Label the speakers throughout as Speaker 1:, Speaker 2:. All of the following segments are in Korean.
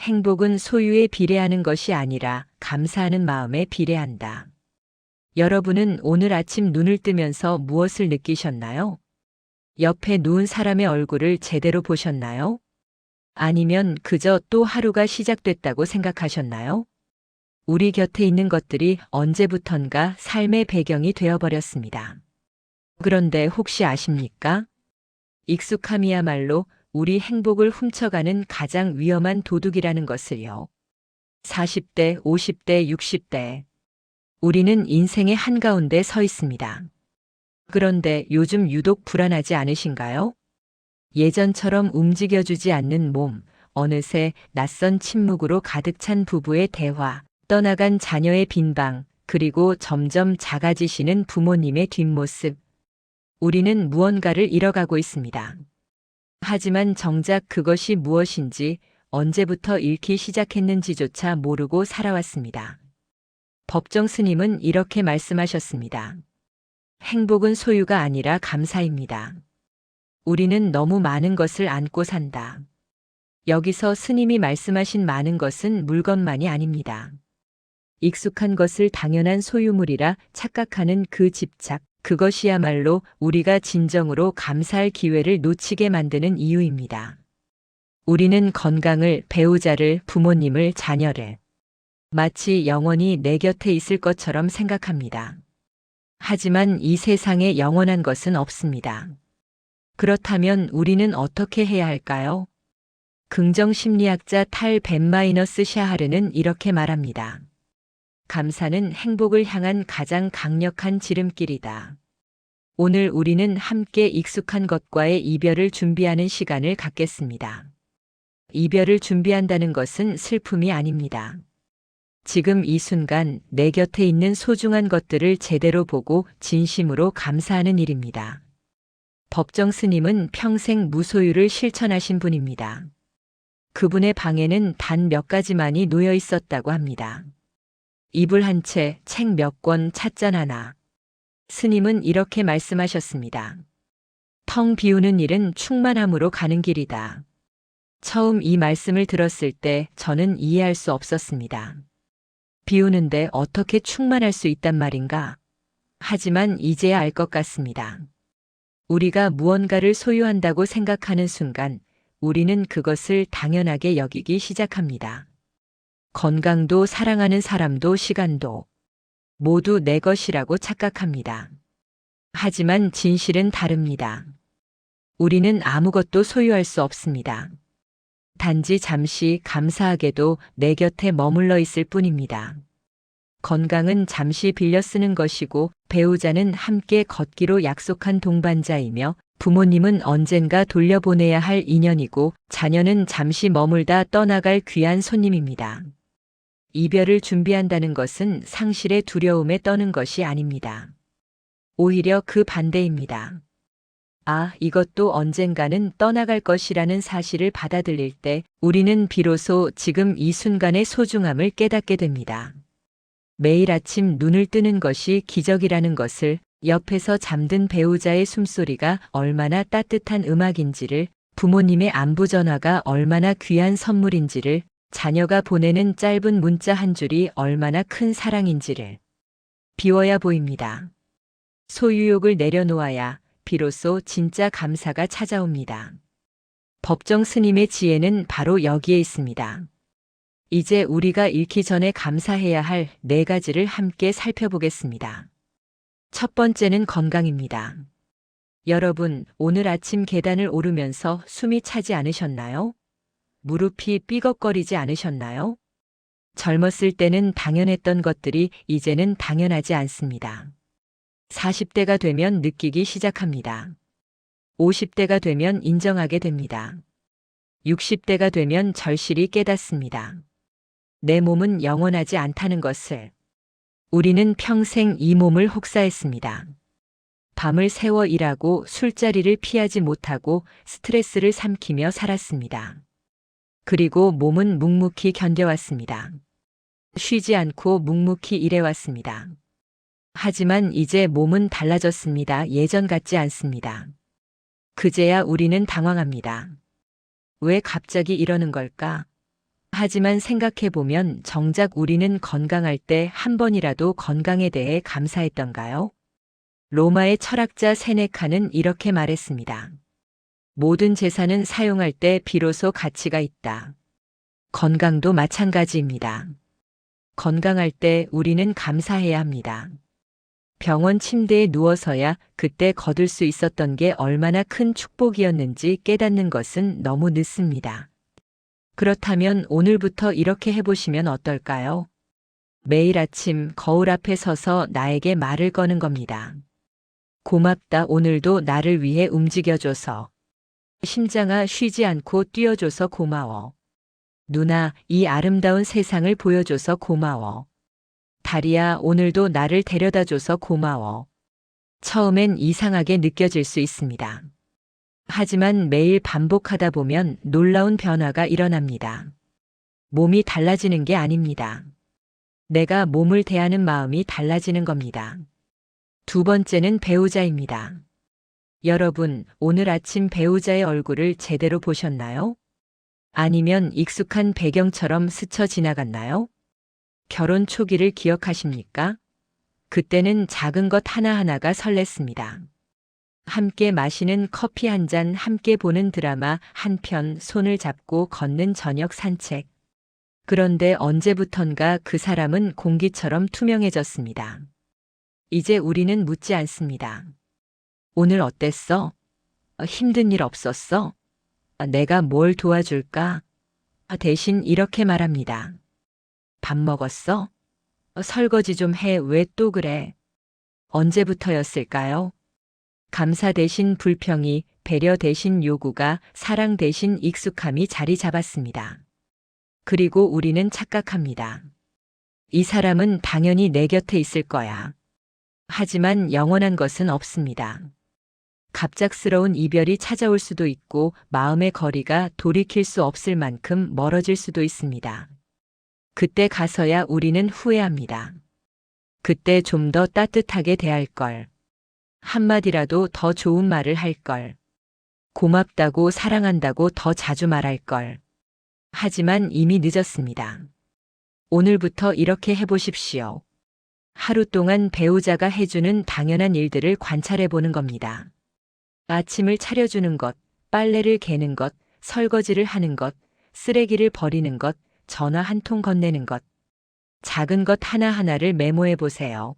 Speaker 1: 행복은 소유에 비례하는 것이 아니라 감사하는 마음에 비례한다. 여러분은 오늘 아침 눈을 뜨면서 무엇을 느끼셨나요? 옆에 누운 사람의 얼굴을 제대로 보셨나요? 아니면 그저 또 하루가 시작됐다고 생각하셨나요? 우리 곁에 있는 것들이 언제부턴가 삶의 배경이 되어버렸습니다. 그런데 혹시 아십니까? 익숙함이야말로 우리 행복을 훔쳐가는 가장 위험한 도둑이라는 것을요. 40대, 50대, 60대. 우리는 인생의 한가운데 서 있습니다. 그런데 요즘 유독 불안하지 않으신가요? 예전처럼 움직여주지 않는 몸, 어느새 낯선 침묵으로 가득 찬 부부의 대화, 떠나간 자녀의 빈방, 그리고 점점 작아지시는 부모님의 뒷모습. 우리는 무언가를 잃어가고 있습니다. 하지만 정작 그것이 무엇인지 언제부터 잃기 시작했는지조차 모르고 살아왔습니다. 법정 스님은 이렇게 말씀하셨습니다. 행복은 소유가 아니라 감사입니다. 우리는 너무 많은 것을 안고 산다. 여기서 스님이 말씀하신 많은 것은 물건만이 아닙니다. 익숙한 것을 당연한 소유물이라 착각하는 그 집착, 그것이야말로 우리가 진정으로 감사할 기회를 놓치게 만드는 이유입니다. 우리는 건강을, 배우자를, 부모님을, 자녀를 마치 영원히 내 곁에 있을 것처럼 생각합니다. 하지만 이 세상에 영원한 것은 없습니다. 그렇다면 우리는 어떻게 해야 할까요? 긍정 심리학자 탈 벤마이너스 샤하르는 이렇게 말합니다. 감사는 행복을 향한 가장 강력한 지름길이다. 오늘 우리는 함께 익숙한 것과의 이별을 준비하는 시간을 갖겠습니다. 이별을 준비한다는 것은 슬픔이 아닙니다. 지금 이 순간 내 곁에 있는 소중한 것들을 제대로 보고 진심으로 감사하는 일입니다. 법정 스님은 평생 무소유를 실천하신 분입니다. 그분의 방에는 단 몇 가지만이 놓여 있었다고 합니다. 이불 한 채, 책 몇 권, 찻잔 하나. 스님은 이렇게 말씀하셨습니다. 텅 비우는 일은 충만함으로 가는 길이다. 처음 이 말씀을 들었을 때 저는 이해할 수 없었습니다. 비우는데 어떻게 충만할 수 있단 말인가? 하지만 이제야 알 것 같습니다. 우리가 무언가를 소유한다고 생각하는 순간 우리는 그것을 당연하게 여기기 시작합니다. 건강도 사랑하는 사람도 시간도 모두 내 것이라고 착각합니다. 하지만 진실은 다릅니다. 우리는 아무것도 소유할 수 없습니다. 단지 잠시 감사하게도 내 곁에 머물러 있을 뿐입니다. 건강은 잠시 빌려 쓰는 것이고 배우자는 함께 걷기로 약속한 동반자이며 부모님은 언젠가 돌려보내야 할 인연이고 자녀는 잠시 머물다 떠나갈 귀한 손님입니다. 이별을 준비한다는 것은 상실의 두려움에 떠는 것이 아닙니다. 오히려 그 반대입니다. 아, 이것도 언젠가는 떠나갈 것이라는 사실을 받아들일 때 우리는 비로소 지금 이 순간의 소중함을 깨닫게 됩니다. 매일 아침 눈을 뜨는 것이 기적이라는 것을 옆에서 잠든 배우자의 숨소리가 얼마나 따뜻한 음악인지를 부모님의 안부 전화가 얼마나 귀한 선물인지를 자녀가 보내는 짧은 문자 한 줄이 얼마나 큰 사랑인지를 비워야 보입니다. 소유욕을 내려놓아야 비로소 진짜 감사가 찾아옵니다. 법정 스님의 지혜는 바로 여기에 있습니다. 이제 우리가 잃기 전에 감사해야 할 네 가지를 함께 살펴보겠습니다. 첫 번째는 건강입니다. 여러분, 오늘 아침 계단을 오르면서 숨이 차지 않으셨나요? 무릎이 삐걱거리지 않으셨나요? 젊었을 때는 당연했던 것들이 이제는 당연하지 않습니다. 40대가 되면 느끼기 시작합니다. 50대가 되면 인정하게 됩니다. 60대가 되면 절실히 깨닫습니다. 내 몸은 영원하지 않다는 것을. 우리는 평생 이 몸을 혹사했습니다. 밤을 새워 일하고 술자리를 피하지 못하고 스트레스를 삼키며 살았습니다. 그리고 몸은 묵묵히 견뎌왔습니다. 쉬지 않고 묵묵히 일해왔습니다. 하지만 이제 몸은 달라졌습니다. 예전 같지 않습니다. 그제야 우리는 당황합니다. 왜 갑자기 이러는 걸까? 하지만 생각해보면 정작 우리는 건강할 때 한 번이라도 건강에 대해 감사했던가요? 로마의 철학자 세네카는 이렇게 말했습니다. 모든 재산은 사용할 때 비로소 가치가 있다. 건강도 마찬가지입니다. 건강할 때 우리는 감사해야 합니다. 병원 침대에 누워서야 그때 거둘 수 있었던 게 얼마나 큰 축복이었는지 깨닫는 것은 너무 늦습니다. 그렇다면 오늘부터 이렇게 해보시면 어떨까요? 매일 아침 거울 앞에 서서 나에게 말을 거는 겁니다. 고맙다 오늘도 나를 위해 움직여줘서. 심장아 쉬지 않고 뛰어줘서 고마워. 누나 이 아름다운 세상을 보여줘서 고마워. 다리야 오늘도 나를 데려다줘서 고마워. 처음엔 이상하게 느껴질 수 있습니다. 하지만 매일 반복하다 보면 놀라운 변화가 일어납니다. 몸이 달라지는 게 아닙니다. 내가 몸을 대하는 마음이 달라지는 겁니다. 두 번째는 배우자입니다. 여러분, 오늘 아침 배우자의 얼굴을 제대로 보셨나요? 아니면 익숙한 배경처럼 스쳐 지나갔나요? 결혼 초기를 기억하십니까? 그때는 작은 것 하나하나가 설렜습니다. 함께 마시는 커피 한 잔, 함께 보는 드라마 한 편, 손을 잡고 걷는 저녁 산책. 그런데 언제부턴가 그 사람은 공기처럼 투명해졌습니다. 이제 우리는 묻지 않습니다. 오늘 어땠어? 어, 힘든 일 없었어? 아, 내가 뭘 도와줄까? 아, 대신 이렇게 말합니다. 밥 먹었어? 어, 설거지 좀 해. 왜 또 그래? 언제부터였을까요? 감사 대신 불평이, 배려 대신 요구가, 사랑 대신 익숙함이 자리 잡았습니다. 그리고 우리는 착각합니다. 이 사람은 당연히 내 곁에 있을 거야. 하지만 영원한 것은 없습니다. 갑작스러운 이별이 찾아올 수도 있고 마음의 거리가 돌이킬 수 없을 만큼 멀어질 수도 있습니다. 그때 가서야 우리는 후회합니다. 그때 좀 더 따뜻하게 대할 걸. 한마디라도 더 좋은 말을 할 걸. 고맙다고 사랑한다고 더 자주 말할 걸. 하지만 이미 늦었습니다. 오늘부터 이렇게 해보십시오. 하루 동안 배우자가 해주는 당연한 일들을 관찰해 보는 겁니다. 아침을 차려주는 것, 빨래를 개는 것, 설거지를 하는 것, 쓰레기를 버리는 것, 전화 한 통 건네는 것. 작은 것 하나하나를 메모해 보세요.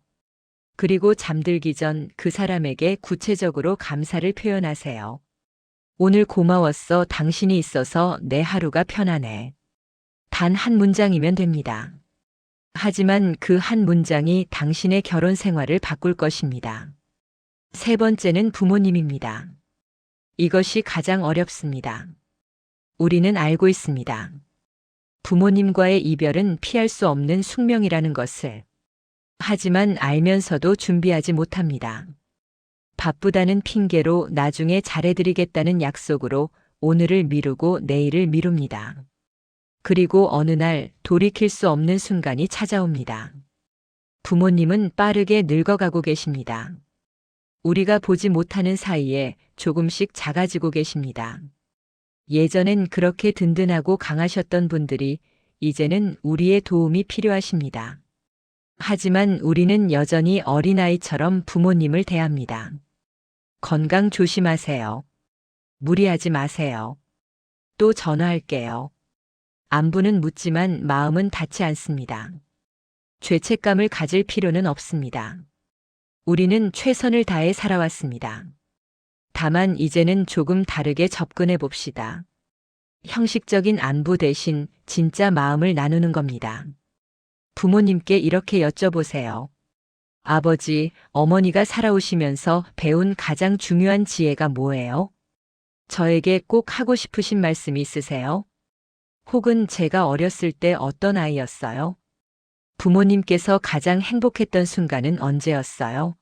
Speaker 1: 그리고 잠들기 전 그 사람에게 구체적으로 감사를 표현하세요. 오늘 고마웠어. 당신이 있어서 내 하루가 편하네. 단한 문장이면 됩니다. 하지만 그 한 문장이 당신의 결혼 생활을 바꿀 것입니다. 세 번째는 부모님입니다. 이것이 가장 어렵습니다. 우리는 알고 있습니다. 부모님과의 이별은 피할 수 없는 숙명이라는 것을. 하지만 알면서도 준비하지 못합니다. 바쁘다는 핑계로 나중에 잘해드리겠다는 약속으로 오늘을 미루고 내일을 미룹니다. 그리고 어느 날 돌이킬 수 없는 순간이 찾아옵니다. 부모님은 빠르게 늙어가고 계십니다. 우리가 보지 못하는 사이에 조금씩 작아지고 계십니다. 예전엔 그렇게 든든하고 강하셨던 분들이 이제는 우리의 도움이 필요하십니다. 하지만 우리는 여전히 어린아이처럼 부모님을 대합니다. 건강 조심하세요. 무리하지 마세요. 또 전화할게요. 안부는 묻지만 마음은 닿지 않습니다. 죄책감을 가질 필요는 없습니다. 우리는 최선을 다해 살아왔습니다. 다만 이제는 조금 다르게 접근해 봅시다. 형식적인 안부 대신 진짜 마음을 나누는 겁니다. 부모님께 이렇게 여쭤보세요. 아버지, 어머니가 살아오시면서 배운 가장 중요한 지혜가 뭐예요? 저에게 꼭 하고 싶으신 말씀이 있으세요? 혹은 제가 어렸을 때 어떤 아이였어요? 부모님께서 가장 행복했던 순간은 언제였어요?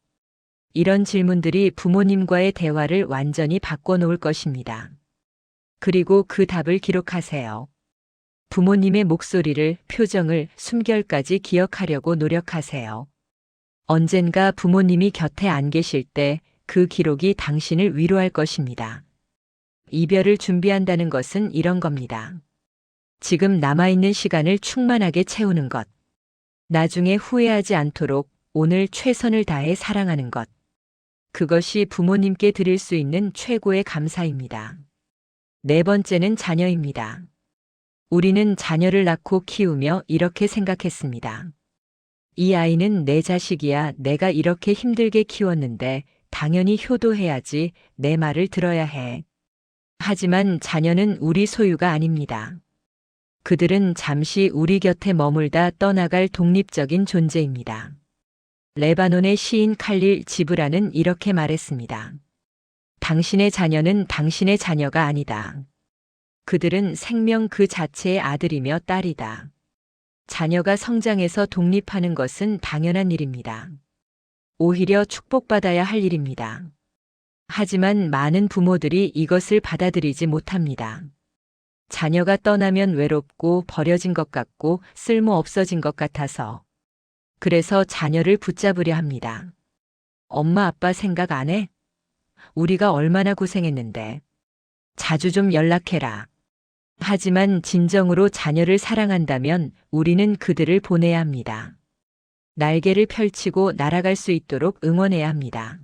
Speaker 1: 이런 질문들이 부모님과의 대화를 완전히 바꿔놓을 것입니다. 그리고 그 답을 기록하세요. 부모님의 목소리를, 표정을, 숨결까지 기억하려고 노력하세요. 언젠가 부모님이 곁에 안 계실 때 그 기록이 당신을 위로할 것입니다. 이별을 준비한다는 것은 이런 겁니다. 지금 남아있는 시간을 충만하게 채우는 것. 나중에 후회하지 않도록 오늘 최선을 다해 사랑하는 것. 그것이 부모님께 드릴 수 있는 최고의 감사입니다. 네 번째는 자녀입니다. 우리는 자녀를 낳고 키우며 이렇게 생각했습니다. 이 아이는 내 자식이야 내가 이렇게 힘들게 키웠는데 당연히 효도해야지 내 말을 들어야 해. 하지만 자녀는 우리 소유가 아닙니다. 그들은 잠시 우리 곁에 머물다 떠나갈 독립적인 존재입니다. 레바논의 시인 칼릴 지브라는 이렇게 말했습니다. 당신의 자녀는 당신의 자녀가 아니다. 그들은 생명 그 자체의 아들이며 딸이다. 자녀가 성장해서 독립하는 것은 당연한 일입니다. 오히려 축복받아야 할 일입니다. 하지만 많은 부모들이 이것을 받아들이지 못합니다. 자녀가 떠나면 외롭고 버려진 것 같고 쓸모 없어진 것 같아서. 그래서 자녀를 붙잡으려 합니다. 엄마 아빠 생각 안 해? 우리가 얼마나 고생했는데. 자주 좀 연락해라. 하지만 진정으로 자녀를 사랑한다면 우리는 그들을 보내야 합니다. 날개를 펼치고 날아갈 수 있도록 응원해야 합니다.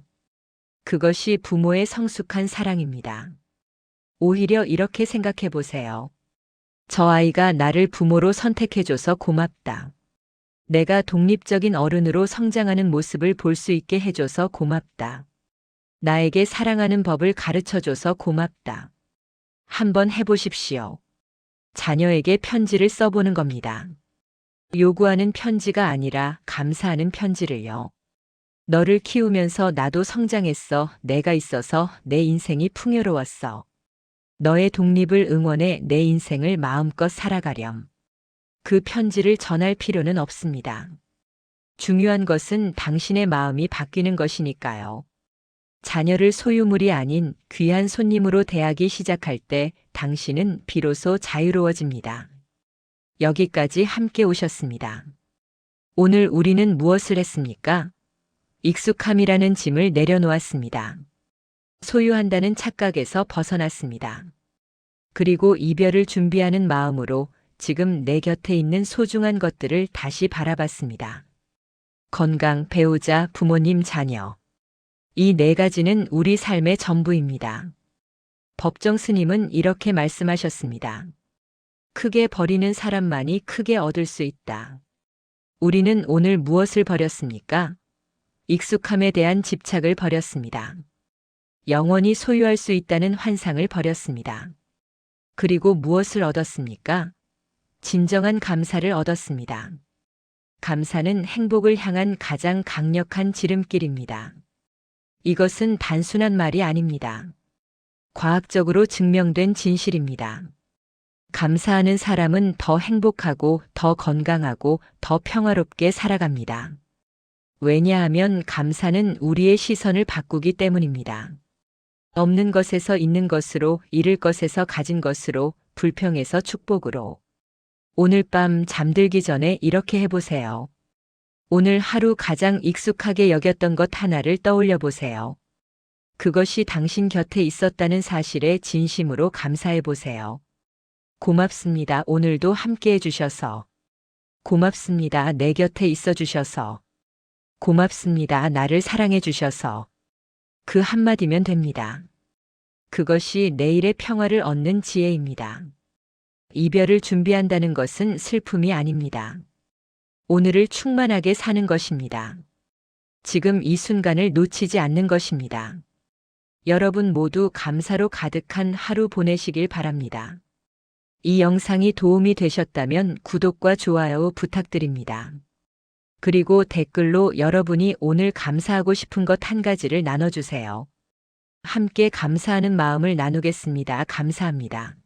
Speaker 1: 그것이 부모의 성숙한 사랑입니다. 오히려 이렇게 생각해 보세요. 저 아이가 나를 부모로 선택해줘서 고맙다. 내가 독립적인 어른으로 성장하는 모습을 볼 수 있게 해줘서 고맙다. 나에게 사랑하는 법을 가르쳐줘서 고맙다. 한번 해보십시오. 자녀에게 편지를 써보는 겁니다. 요구하는 편지가 아니라 감사하는 편지를요. 너를 키우면서 나도 성장했어. 내가 있어서 내 인생이 풍요로웠어. 너의 독립을 응원해 내 인생을 마음껏 살아가렴. 그 편지를 전할 필요는 없습니다. 중요한 것은 당신의 마음이 바뀌는 것이니까요. 자녀를 소유물이 아닌 귀한 손님으로 대하기 시작할 때 당신은 비로소 자유로워집니다. 여기까지 함께 오셨습니다. 오늘 우리는 무엇을 했습니까? 익숙함이라는 짐을 내려놓았습니다. 소유한다는 착각에서 벗어났습니다. 그리고 이별을 준비하는 마음으로 지금 내 곁에 있는 소중한 것들을 다시 바라봤습니다. 건강, 배우자, 부모님, 자녀. 이 네 가지는 우리 삶의 전부입니다. 법정 스님은 이렇게 말씀하셨습니다. 크게 버리는 사람만이 크게 얻을 수 있다. 우리는 오늘 무엇을 버렸습니까? 익숙함에 대한 집착을 버렸습니다. 영원히 소유할 수 있다는 환상을 버렸습니다. 그리고 무엇을 얻었습니까? 진정한 감사를 얻었습니다. 감사는 행복을 향한 가장 강력한 지름길입니다. 이것은 단순한 말이 아닙니다. 과학적으로 증명된 진실입니다. 감사하는 사람은 더 행복하고 더 건강하고 더 평화롭게 살아갑니다. 왜냐하면 감사는 우리의 시선을 바꾸기 때문입니다. 없는 것에서 있는 것으로, 잃을 것에서 가진 것으로, 불평에서 축복으로. 오늘 밤 잠들기 전에 이렇게 해보세요. 오늘 하루 가장 익숙하게 여겼던 것 하나를 떠올려 보세요. 그것이 당신 곁에 있었다는 사실에 진심으로 감사해 보세요. 고맙습니다. 오늘도 함께 해주셔서. 고맙습니다. 내 곁에 있어 주셔서. 고맙습니다. 나를 사랑해 주셔서. 그 한마디면 됩니다. 그것이 내일의 평화를 얻는 지혜입니다. 이별을 준비한다는 것은 슬픔이 아닙니다. 오늘을 충만하게 사는 것입니다. 지금 이 순간을 놓치지 않는 것입니다. 여러분 모두 감사로 가득한 하루 보내시길 바랍니다. 이 영상이 도움이 되셨다면 구독과 좋아요 부탁드립니다. 그리고 댓글로 여러분이 오늘 감사하고 싶은 것 한 가지를 나눠주세요. 함께 감사하는 마음을 나누겠습니다. 감사합니다.